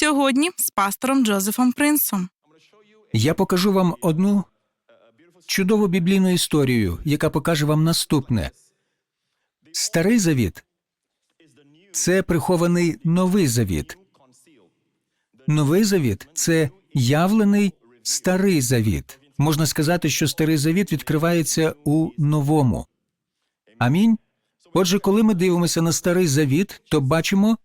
Сьогодні з пастором Джозефом Принсом. Я покажу вам одну чудову біблійну історію, яка покаже вам наступне. Старий завіт це прихований новий завіт. Новий завіт це явлений старий завіт. Можна сказати, що старий завіт відкривається у новому. Амінь. Отже, коли ми дивимося на старий завіт, то бачимо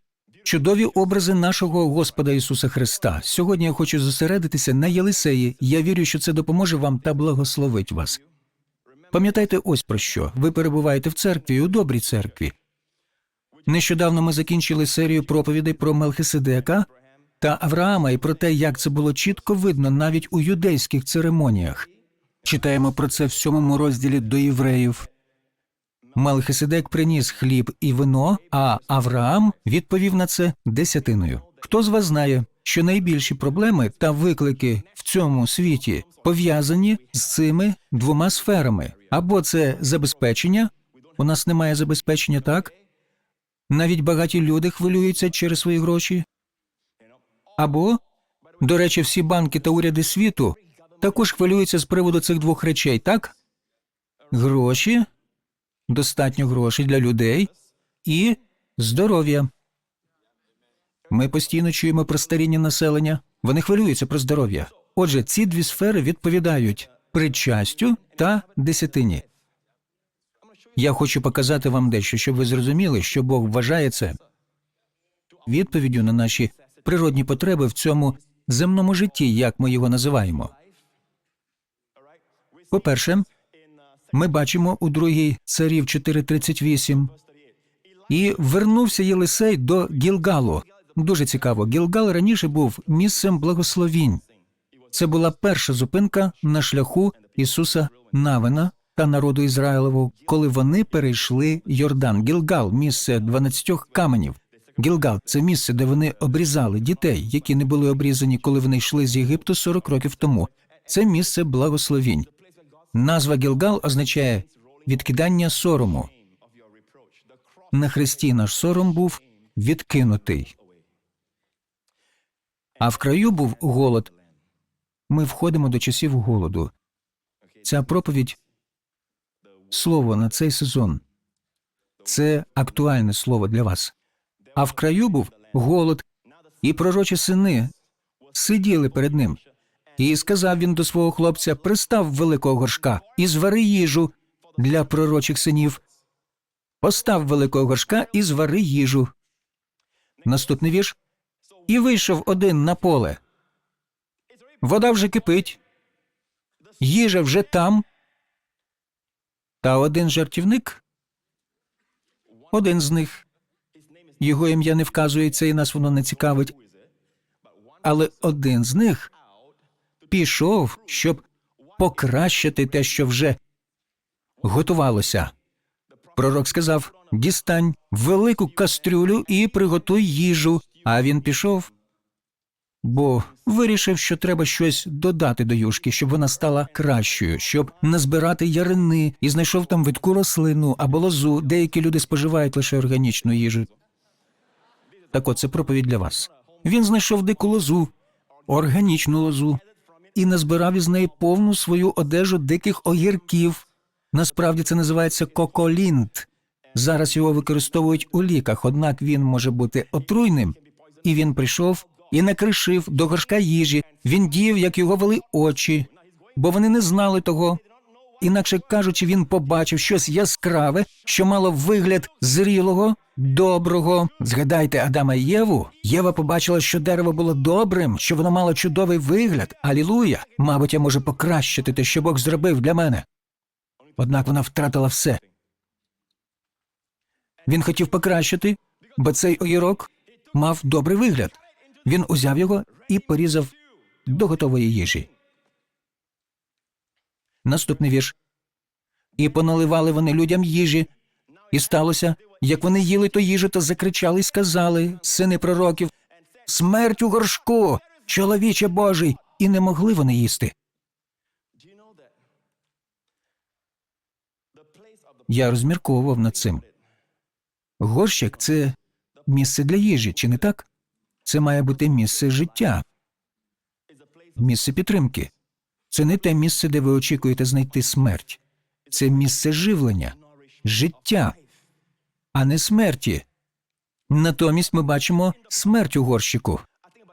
чудові образи нашого Господа Ісуса Христа. Сьогодні я хочу зосередитися на Єлисеї. Я вірю, що це допоможе вам та благословить вас. Пам'ятайте ось про що. Ви перебуваєте в церкві, у добрій церкві. Нещодавно ми закінчили серію проповідей про Мелхиседека та Авраама і про те, як це було чітко видно навіть у юдейських церемоніях. Читаємо про це в сьомому розділі до євреїв. Мелхиседек приніс хліб і вино, а Авраам відповів на це десятиною. Хто з вас знає, що найбільші проблеми та виклики в цьому світі пов'язані з цими двома сферами? Або це забезпечення, у нас немає забезпечення, так? Навіть багаті люди хвилюються через свої гроші. Або, до речі, всі банки та уряди світу також хвилюються з приводу цих двох речей, так? Гроші, достатньо грошей для людей і здоров'я. Ми постійно чуємо про старіння населення. Вони хвилюються про здоров'я. Отже, ці дві сфери відповідають причастю та десятині. Я хочу показати вам дещо, щоб ви зрозуміли, що Бог вважає це відповіддю на наші природні потреби в цьому земному житті, як ми його називаємо. По-перше, ми бачимо у другій царів 4.38. І вернувся Єлисей до Гілгалу. Дуже цікаво. Гілгал раніше був місцем благословінь. Це була перша зупинка на шляху Ісуса Навина та народу Ізраїлеву, коли вони перейшли Йордан. Гілгал місце 12 каменів. Гілгал це місце, де вони обрізали дітей, які не були обрізані, коли вони йшли з Єгипту 40 років тому. Це місце благословінь. Назва Гілгал означає відкидання сорому. На хресті наш сором був відкинутий. А в краю був голод. Ми входимо до часів голоду. Ця проповідь слово на цей сезон. Це актуальне слово для вас. А в краю був голод, і пророчі сини сиділи перед ним. І сказав він до свого хлопця: Пристав великого горшка і звари їжу для пророчих синів. Постав великого горшка і звари їжу. Наступний вірш. І вийшов один на поле. Вода вже кипить, їжа вже там. Та один жартівник, один з них. Його ім'я не вказується, і нас воно не цікавить. Але один з них пішов, щоб покращити те, що вже готувалося. Пророк сказав: дістань велику кастрюлю і приготуй їжу. А він пішов, бо вирішив, що треба щось додати до юшки, щоб вона стала кращою, щоб назбирати ярини і знайшов там видку рослину або лозу. Деякі люди споживають лише органічну їжу. Так от це проповідь для вас. Він знайшов дику лозу, органічну лозу, і назбирав із неї повну свою одежу диких огірків. Насправді це називається коколінт. Зараз його використовують у ліках, однак він може бути отруйним. І він прийшов і накришив до горшка їжі. Він діяв, як його вели очі, бо вони не знали того. Інакше кажучи, він побачив щось яскраве, що мало вигляд зрілого, доброго. Згадайте Адама і Єву. Єва побачила, що дерево було добрим, що воно мало чудовий вигляд. Алілуя! Мабуть, я можу покращити те, що Бог зробив для мене. Однак вона втратила все. Він хотів покращити, бо цей огірок мав добрий вигляд. Він узяв його і порізав до готової їжі. Наступний вірш. І поналивали вони людям їжі. І сталося, як вони їли ту їжу, то закричали і сказали, сини пророків, смерть у горшку, чоловіче Божий, і не могли вони їсти. Я розмірковував над цим. Горщик це місце для їжі, чи не так? Це має бути місце життя, місце підтримки. Це не те місце, де ви очікуєте знайти смерть. Це місце живлення, життя, а не смерті. Натомість ми бачимо смерть у горщику.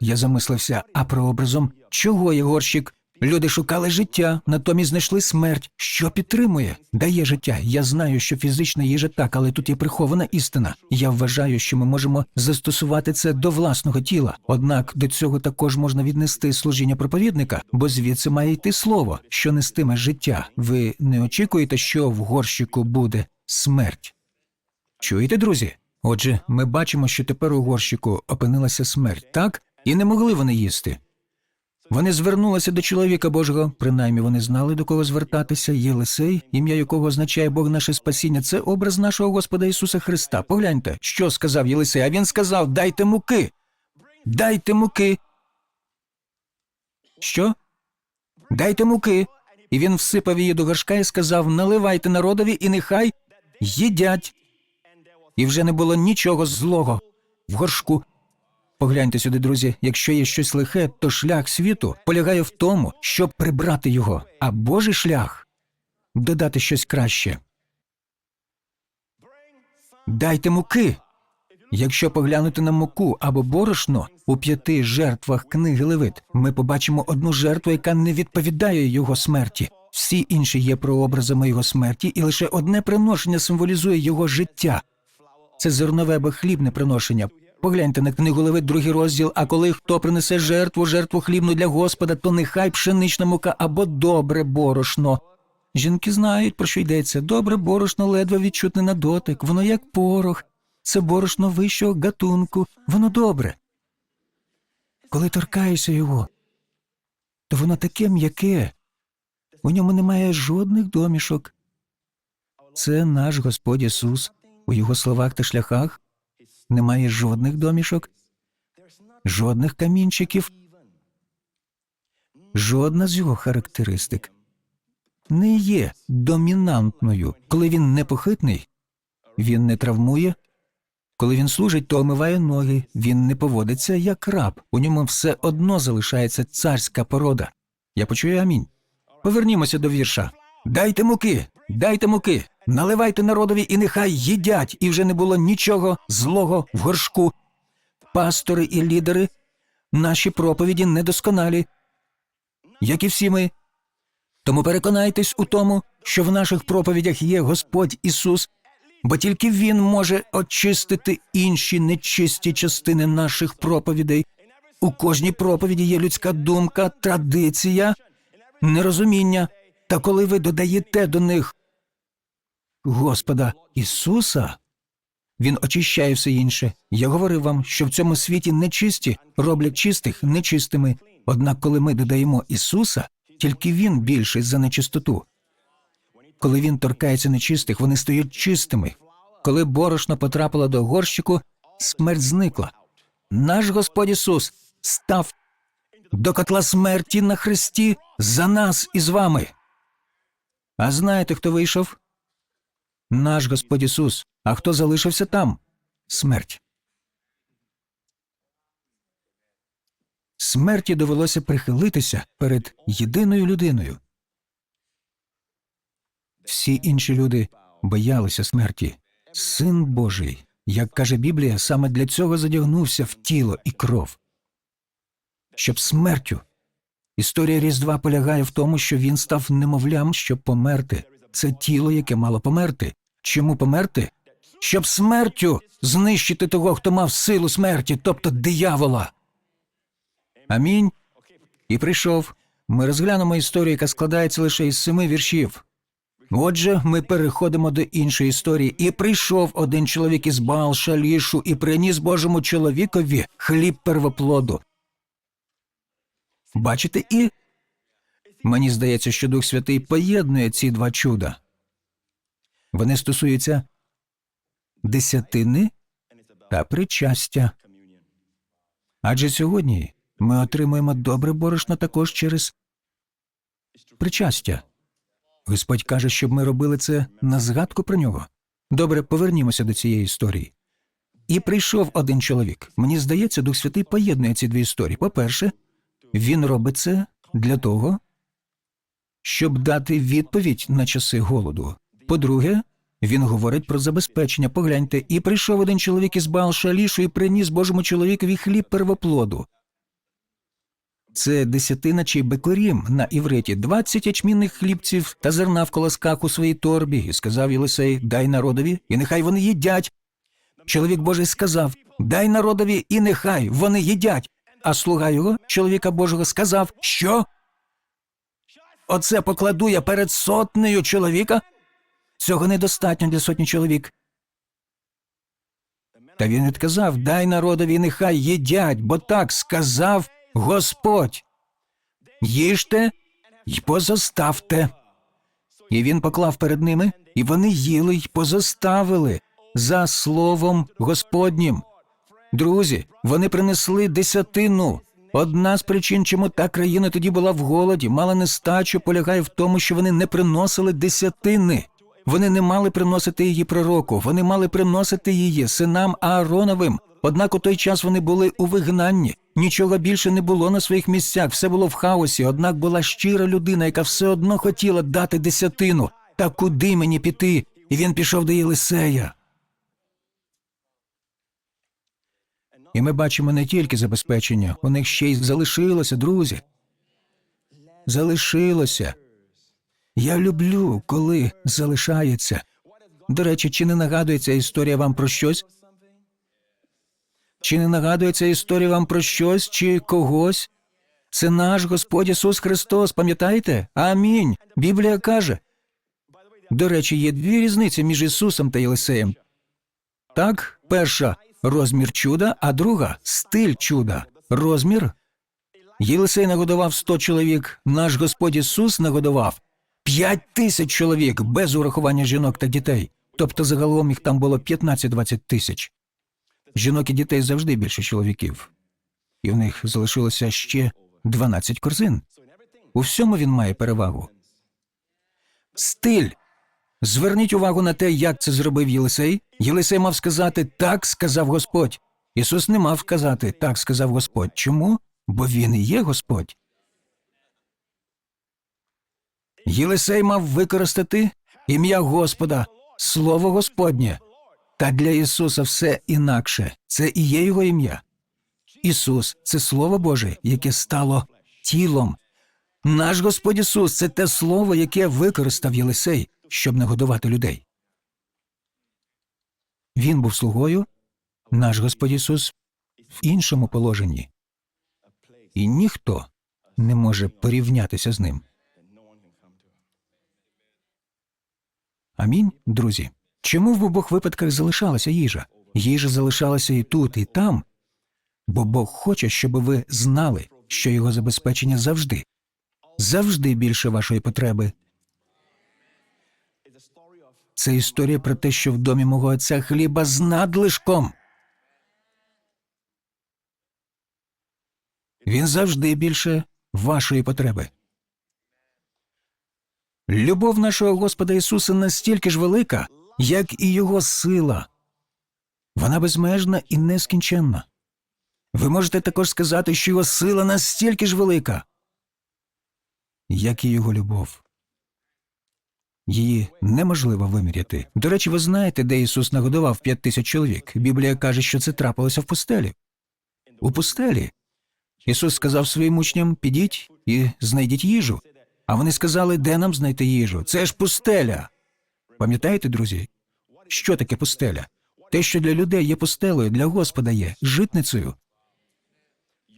Я замислився, а прообразом чого є горщик? Люди шукали життя, натомість знайшли смерть. Що підтримує? Дає життя. Я знаю, що фізична їжа так, але тут є прихована істина. Я вважаю, що ми можемо застосувати це до власного тіла. Однак до цього також можна віднести служіння проповідника, бо звідси має йти слово, що нестиме життя. Ви не очікуєте, що в горщику буде смерть. Чуєте, друзі? Отже, ми бачимо, що тепер у горщику опинилася смерть, так? І не могли вони їсти. Вони звернулися до чоловіка Божого, принаймні вони знали, до кого звертатися. Єлисей, ім'я якого означає Бог наше спасіння, це образ нашого Господа Ісуса Христа. Погляньте, що сказав Єлисей, а він сказав: Дайте муки, дайте муки. Що? Дайте муки. І він всипав її до горшка і сказав: Наливайте народові, і нехай їдять. І вже не було нічого злого в горшку. Погляньте сюди, друзі, якщо є щось лихе, то шлях світу полягає в тому, щоб прибрати його, а Божий шлях додати щось краще. Дайте муки. Якщо поглянути на муку або борошно у п'яти жертвах книги Левит, ми побачимо одну жертву, яка не відповідає його смерті. Всі інші є прообразами його смерті, і лише одне приношення символізує його життя. Це зернове або хлібне приношення. Погляньте на книгу Левит, другий розділ. А коли хто принесе жертву, жертву хлібну для Господа, то нехай пшенична мука або добре борошно. Жінки знають, про що йдеться. Добре борошно ледве відчутне на дотик, воно як порох, це борошно вищого гатунку, воно добре. Коли торкаєшся його, то воно таке м'яке, у ньому немає жодних домішок. Це наш Господь Ісус. У його словах та шляхах немає жодних домішок, жодних камінчиків, жодна з його характеристик не є домінантною. Коли він непохитний, він не травмує. Коли він служить, то омиває ноги, він не поводиться як раб. У ньому все одно залишається царська порода. Я почую амінь. Повернімося до вірша. Дайте муки, дайте муки, наливайте народові, і нехай їдять, і вже не було нічого злого в горшку. Пастори і лідери, наші проповіді недосконалі, як і всі ми. Тому переконайтесь у тому, що в наших проповідях є Господь Ісус, бо тільки Він може очистити інші нечисті частини наших проповідей. У кожній проповіді є людська думка, традиція, нерозуміння. Та коли ви додаєте до них Господа Ісуса, Він очищає все інше. Я говорив вам, що в цьому світі нечисті роблять чистих нечистими. Однак, коли ми додаємо Ісуса, тільки Він більший за нечистоту. Коли він торкається нечистих, вони стають чистими. Коли борошно потрапило до горщику, смерть зникла. Наш Господь Ісус став до котла смерті на хресті за нас і з вами. А знаєте, хто вийшов? Наш Господь Ісус. А хто залишився там? Смерть. Смерті довелося прихилитися перед єдиною людиною. Всі інші люди боялися смерті. Син Божий, як каже Біблія, саме для цього задягнувся в тіло і кров. Щоб смертю. Історія Різдва полягає в тому, що він став немовлям, щоб померти. Це тіло, яке мало померти. Чому померти? Щоб смертю знищити того, хто мав силу смерті, тобто диявола. Амінь. І прийшов. Ми розглянемо історію, яка складається лише із семи віршів. Отже, ми переходимо до іншої історії. І прийшов один чоловік із Баал Шалішу і приніс Божому чоловікові хліб первоплоду. Бачите, і мені здається, що Дух Святий поєднує ці два чуда. Вони стосуються десятини та причастя. Адже сьогодні ми отримуємо добре борошно також через причастя. Господь каже, щоб ми робили це на згадку про нього. Добре, повернімося до цієї історії. і прийшов один чоловік. Мені здається, Дух Святий поєднує ці дві історії. По-перше, він робить це для того, щоб дати відповідь на часи голоду. По-друге, він говорить про забезпечення. Погляньте, і прийшов один чоловік із Баал-Шалішу і приніс Божому чоловікові хліб первоплоду. Це десятина чи бекорім на івриті, двадцять ячмінних хлібців та зерна в колосках у своїй торбі, і сказав Єлисей, дай народові, і нехай вони їдять. Чоловік Божий сказав, дай народові, і нехай вони їдять. А слуга його, чоловіка Божого, сказав, що? Оце покладу я перед сотнею чоловіка? Цього недостатньо для сотні чоловік. Та він відказав, дай народові, нехай їдять, бо так сказав Господь. Їжте й позоставте. І він поклав перед ними, і вони їли й позоставили за словом Господнім. Друзі, вони принесли десятину. Одна з причин, чому та країна тоді була в голоді, мала нестачу, полягає в тому, що вони не приносили десятини. Вони не мали приносити її пророку, вони мали приносити її синам Аароновим. Однак у той час вони були у вигнанні. Нічого більше не було на своїх місцях, все було в хаосі. Однак була щира людина, яка все одно хотіла дати десятину. Та куди мені піти? І він пішов до Єлисея. І ми бачимо не тільки забезпечення, у них ще й залишилося, друзі. Залишилося. Я люблю, коли залишається. До речі, чи не нагадує ця історія вам про щось? Чи не нагадує ця історія вам про щось чи когось? Це наш Господь Ісус Христос, пам'ятаєте? Амінь. Біблія каже. До речі, є дві різниці між Ісусом та Єлисеєм. Так, перша розмір чуда, а друга стиль чуда. Розмір. Єлисей нагодував сто чоловік, наш Господь Ісус нагодував п'ять тисяч чоловік без урахування жінок та дітей. Тобто загалом їх там було 15-20 тисяч. Жінок і дітей завжди більше чоловіків. І в них залишилося ще 12 корзин. У всьому він має перевагу. Стиль. Зверніть увагу на те, як це зробив Єлисей. Єлисей мав сказати так сказав Господь. Ісус не мав сказати так сказав Господь. Чому? Бо він і є Господь. Єлисей мав використати ім'я Господа, Слово Господнє. Та для Ісуса все інакше. Це і є Його ім'я. Ісус це Слово Боже, яке стало тілом. Наш Господь Ісус це те слово, яке використав Єлисей, щоб нагодувати людей. Він був слугою, наш Господь Ісус в іншому положенні. І ніхто не може порівнятися з ним. Амінь, друзі. Чому в обох випадках залишалася їжа? Їжа залишалася і тут, і там, бо Бог хоче, щоб ви знали, що його забезпечення завжди, завжди більше вашої потреби. Це історія про те, що в домі мого отця хліба з надлишком. Він завжди більше вашої потреби. Любов нашого Господа Ісуса настільки ж велика, як і Його сила. Вона безмежна і нескінченна. Ви можете також сказати, що його сила настільки ж велика, як і його любов. Її неможливо виміряти. До речі, ви знаєте, де Ісус нагодував п'ять тисяч чоловік. Біблія каже, що це трапилося в пустелі. У пустелі. Ісус сказав своїм учням: підіть і знайдіть їжу. А вони сказали, де нам знайти їжу? Це ж пустеля. Пам'ятаєте, друзі? Що таке пустеля? Те, що для людей є пустелею, для Господа є житницею.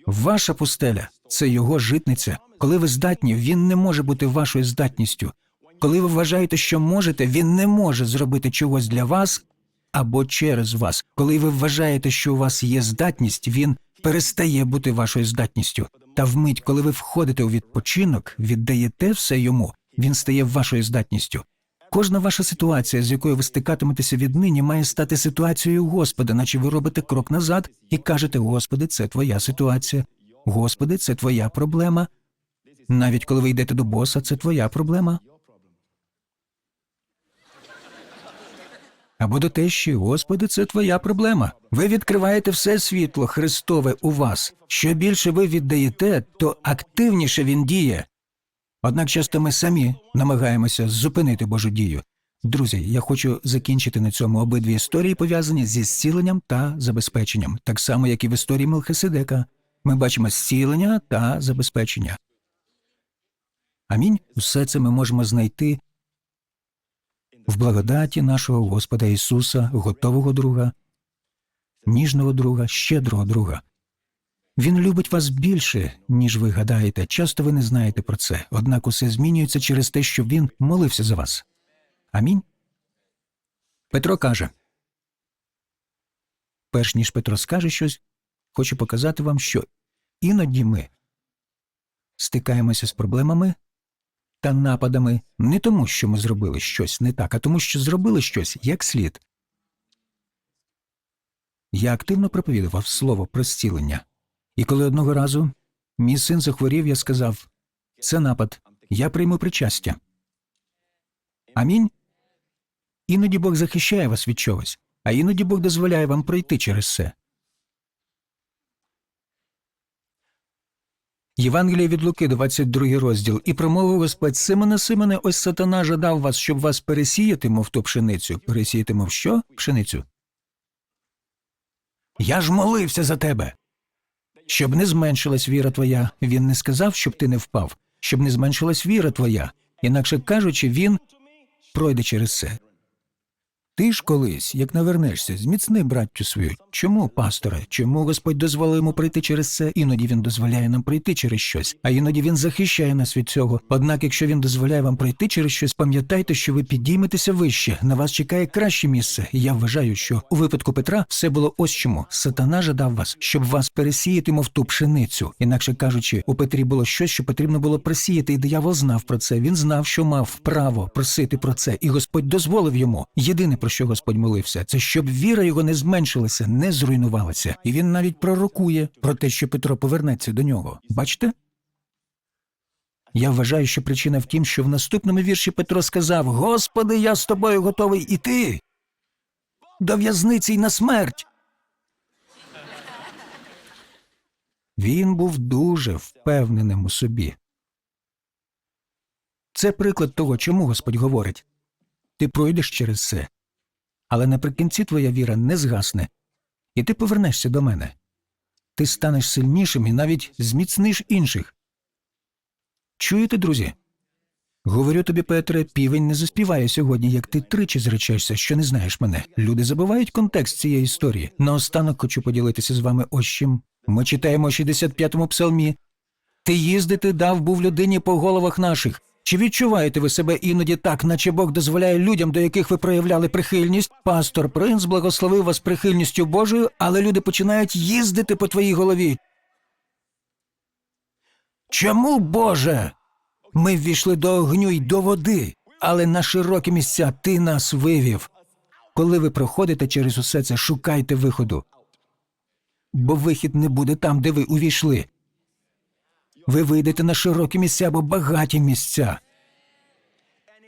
Ваша пустеля це його житниця. Коли ви здатні, він не може бути вашою здатністю. Коли ви вважаєте, що можете, він не може зробити чогось для вас або через вас. Коли ви вважаєте, що у вас є здатність, він перестає бути вашою здатністю. Та вмить, коли ви входите у відпочинок, віддаєте все йому, він стає вашою здатністю. Кожна ваша ситуація, з якою ви стикатиметеся віднині, має стати ситуацією Господа, наче ви робите крок назад і кажете: Господи, це твоя ситуація. Господи, це твоя проблема. Навіть коли ви йдете до боса, це твоя проблема. Або до тещі, Господи, це твоя проблема. Ви відкриваєте все світло Христове у вас. Що більше ви віддаєте, то активніше він діє. Однак часто ми самі намагаємося зупинити Божу дію. Друзі, я хочу закінчити на цьому обидві історії, пов'язані зі зціленням та забезпеченням, так само, як і в історії Мелхиседека. Ми бачимо зцілення та забезпечення. Амінь. Все це ми можемо знайти в благодаті нашого Господа Ісуса, готового друга, ніжного друга, щедрого друга. Він любить вас більше, ніж ви гадаєте. Часто ви не знаєте про це, однак усе змінюється через те, що він молився за вас. Амінь. Петро каже. Перш ніж Петро скаже щось, хочу показати вам, що іноді ми стикаємося з проблемами та нападами не тому, що ми зробили щось не так, а тому, що зробили щось як слід. Я активно проповідував слово про зцілення. І коли одного разу мій син захворів, я сказав це напад, я прийму причастя. Амінь. Іноді Бог захищає вас від чогось, а іноді Бог дозволяє вам пройти через це. Євангеліє від Луки, 22 розділ, і промовив Господь Симоне, Симоне, ось сатана жадав вас, щоб вас пересіяти, мов ту пшеницю. Пересіяти, мов що? Пшеницю. Я ж молився за тебе. Щоб не зменшилась віра твоя, він не сказав, щоб ти не впав, щоб не зменшилась віра твоя. Інакше кажучи, він пройде через це. Ти ж колись, як навернешся, зміцни браттю свою. Чому, пасторе? Чому Господь дозволив йому пройти через це? Іноді він дозволяє нам пройти через щось, а іноді він захищає нас від цього. Однак, якщо він дозволяє вам пройти через щось, пам'ятайте, що ви підійметеся вище. На вас чекає краще місце. Я вважаю, що у випадку Петра все було ось чому. Сатана жадав вас, щоб вас пересіяти, мов ту пшеницю. Інакше кажучи, у Петрі було щось, що потрібно було просіяти, і диявол знав про це. Він знав, що мав право просити про це, і Господь дозволив йому. Єдине про що Господь молився, це щоб віра його не зменшилася, не зруйнувалася. І він навіть пророкує про те, що Петро повернеться до нього. Бачите? Я вважаю, що причина в тім, що в наступному вірші Петро сказав: Господи, я з тобою готовий іти до в'язниці й на смерть. Він був дуже впевненим у собі. Це приклад того, чому Господь говорить ти пройдеш через це, але наприкінці твоя віра не згасне, і ти повернешся до мене. Ти станеш сильнішим і навіть зміцниш інших. Чуєте, друзі? Говорю тобі, Петре, півень не заспіває сьогодні, як ти тричі зречешся, що не знаєш мене. Люди забувають контекст цієї історії. Наостанок хочу поділитися з вами ось чим. Ми читаємо у 65-му псалмі. Ти їздити дав був людині по головах наших. Чи відчуваєте ви себе іноді так, наче Бог дозволяє людям, до яких ви проявляли прихильність? Пастор принц благословив вас прихильністю Божою, але люди починають їздити по твоїй голові. Чому, Боже? Ми ввійшли до огню й до води, але на широкі місця ти нас вивів. Коли ви проходите через усе це, шукайте виходу. Бо вихід не буде там, де ви увійшли. Ви вийдете на широкі місця або багаті місця.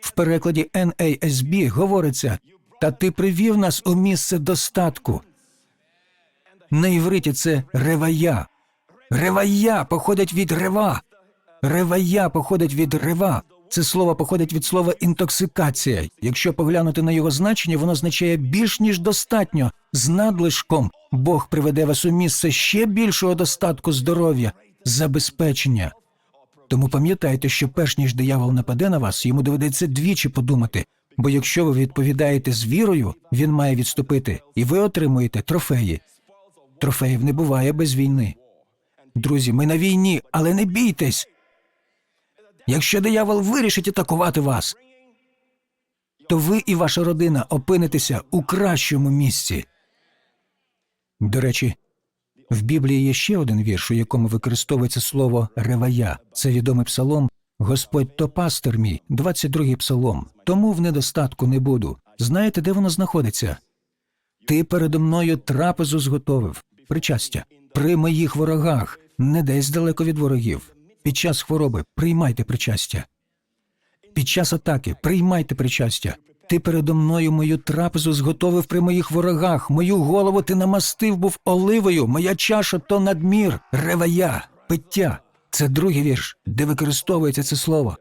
В перекладі NASB говориться та ти привів нас у місце достатку. На івриті це ревая. Ревая походить від рева. Ревая походить від рева. Це слово походить від слова інтоксикація. Якщо поглянути на його значення, воно означає більш ніж достатньо. З надлишком Бог приведе вас у місце ще більшого достатку здоров'я, забезпечення. Тому пам'ятайте, що перш ніж диявол нападе на вас, йому доведеться двічі подумати. Бо якщо ви відповідаєте з вірою, він має відступити, і ви отримуєте трофеї. Трофеїв не буває без війни. Друзі, ми на війні, але не бійтесь. Якщо диявол вирішить атакувати вас, то ви і ваша родина опинитеся у кращому місці. До речі, в Біблії є ще один вірш, у якому використовується слово ревая. Це відомий псалом Господь то пастир мій, 22-й псалом. Тому в недостатку не буду. Знаєте, де воно знаходиться? Ти передо мною трапезу зготовив, причастя, при моїх ворогах, не десь далеко від ворогів. Під час хвороби приймайте причастя. Під час атаки приймайте причастя. Ти передо мною мою трапезу зготовив при моїх ворогах, мою голову ти намастив був оливою, моя чаша то надмір, ревая, пиття. Це другий вірш, де використовується це слово.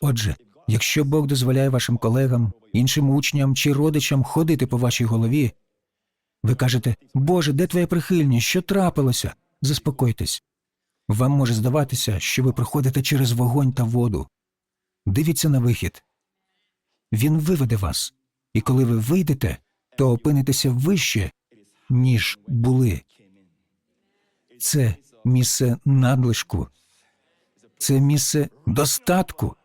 Отже, якщо Бог дозволяє вашим колегам, іншим учням чи родичам ходити по вашій голові, ви кажете, Боже, де твоя прихильність? Що трапилося? Заспокойтесь. Вам може здаватися, що ви проходите через вогонь та воду. Дивіться на вихід. Він виведе вас, і коли ви вийдете, то опинитеся вище, ніж були. Це місце надлишку, це місце достатку.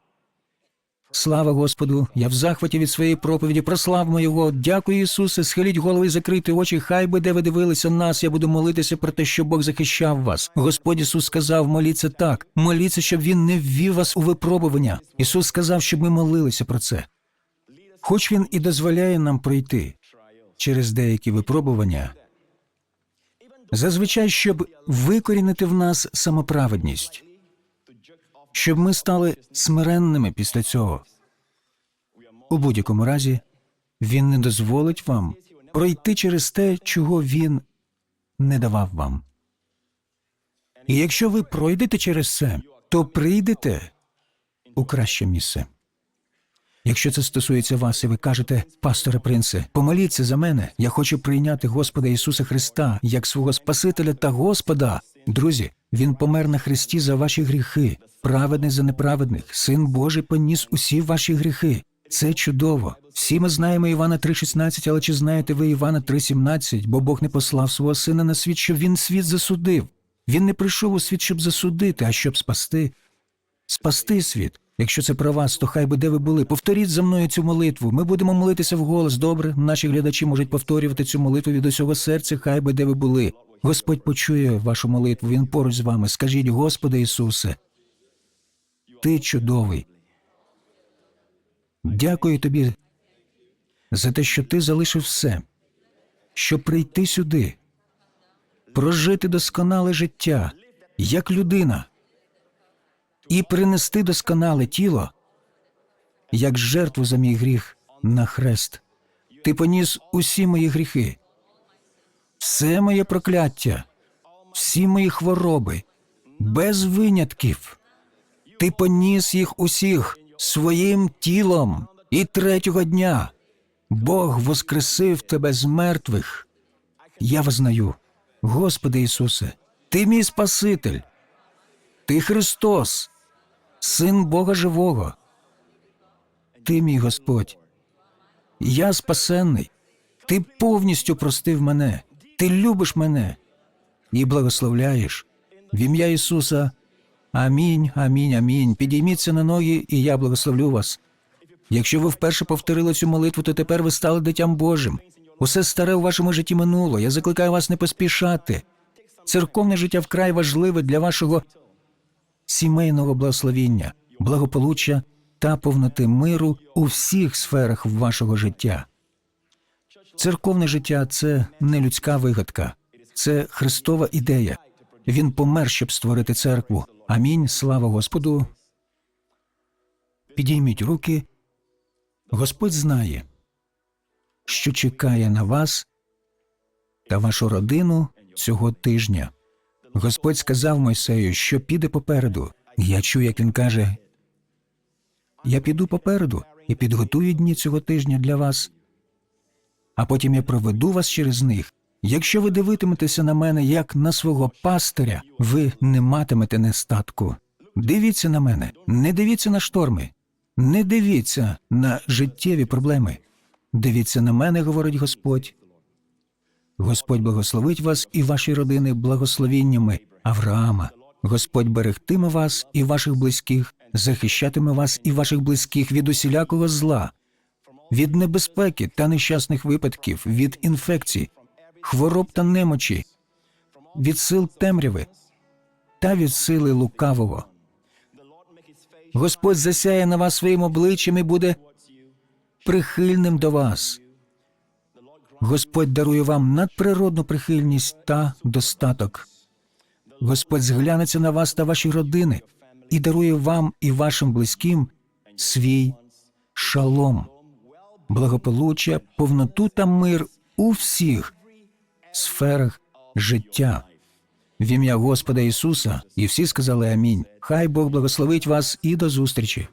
Слава Господу! Я в захваті від своєї проповіді, прославмо Його. Дякую, Ісусе, схиліть голови і закрити очі. Хай би де ви дивилися нас. Я буду молитися про те, що Бог захищав вас. Господь Ісус сказав, моліться так, моліться, щоб Він не ввів вас у випробування. Ісус сказав, щоб ми молилися про це. Хоч Він і дозволяє нам пройти через деякі випробування, зазвичай, щоб викорінити в нас самоправедність щоб ми стали смиренними після цього. У будь-якому разі, він не дозволить вам пройти через те, чого він не давав вам. І якщо ви пройдете через це, то прийдете у краще місце. Якщо це стосується вас, і ви кажете, пасторе принце, помоліться за мене, я хочу прийняти Господа Ісуса Христа як свого Спасителя та Господа. Друзі, Він помер на Христі за ваші гріхи, праведний за неправедних, Син Божий поніс усі ваші гріхи. Це чудово. Всі ми знаємо Івана 3,16, але чи знаєте ви Івана 3,17? Бо Бог не послав свого сина на світ, щоб він світ засудив. Він не прийшов у світ, щоб засудити, а щоб спасти. Спасти світ. Якщо це про вас, то хай би де ви були. Повторіть за мною цю молитву. Ми будемо молитися вголос. Добре. Наші глядачі можуть повторювати цю молитву від усього серця, хай би де ви були. Господь почує вашу молитву, Він поруч з вами. Скажіть, Господи Ісусе, Ти чудовий. Дякую тобі за те, що ти залишив все, щоб прийти сюди, прожити досконале життя, як людина, і принести досконале тіло, як жертву за мій гріх на хрест. Ти поніс усі мої гріхи, все моє прокляття, всі мої хвороби, без винятків. Ти поніс їх усіх своїм тілом, і третього дня Бог воскресив тебе з мертвих. Я визнаю, Господи Ісусе, Ти мій Спаситель, Ти Христос, Син Бога Живого. Ти мій Господь. Я спасенний. Ти повністю простив мене. Ти любиш мене і благословляєш. В ім'я Ісуса. Амінь, амінь, амінь. Підійміться на ноги, і я благословлю вас. Якщо ви вперше повторили цю молитву, то тепер ви стали дитям Божим. Усе старе у вашому житті минуло. Я закликаю вас не поспішати. Церковне життя вкрай важливе для вашого сімейного благословіння, благополуччя та повноти миру у всіх сферах вашого життя. Церковне життя це не людська вигадка, це Христова ідея. Він помер, щоб створити церкву. Амінь. Слава Господу. Підійміть руки. Господь знає, що чекає на вас та вашу родину цього тижня. Господь сказав Мойсею, що піде попереду. Я чую, як він каже: Я піду попереду і підготую дні цього тижня для вас, а потім я проведу вас через них. Якщо ви дивитиметеся на мене як на свого пастиря, ви не матимете нестатку. Дивіться на мене, не дивіться на шторми, не дивіться на життєві проблеми. Дивіться на мене, говорить Господь. Господь благословить вас і ваші родини благословіннями Авраама. Господь берегтиме вас і ваших близьких, захищатиме вас і ваших близьких від усілякого зла, від небезпеки та нещасних випадків, від інфекцій, хвороб та немочі, від сил темряви та від сили лукавого. Господь засяє на вас своїм обличчям і буде прихильним до вас. Господь дарує вам надприродну прихильність та достаток. Господь зглянеться на вас та ваші родини і дарує вам і вашим близьким свій шалом, благополуччя, повноту та мир у всіх сферах життя. В ім'я Господа Ісуса, і всі сказали амінь. Хай Бог благословить вас і до зустрічі.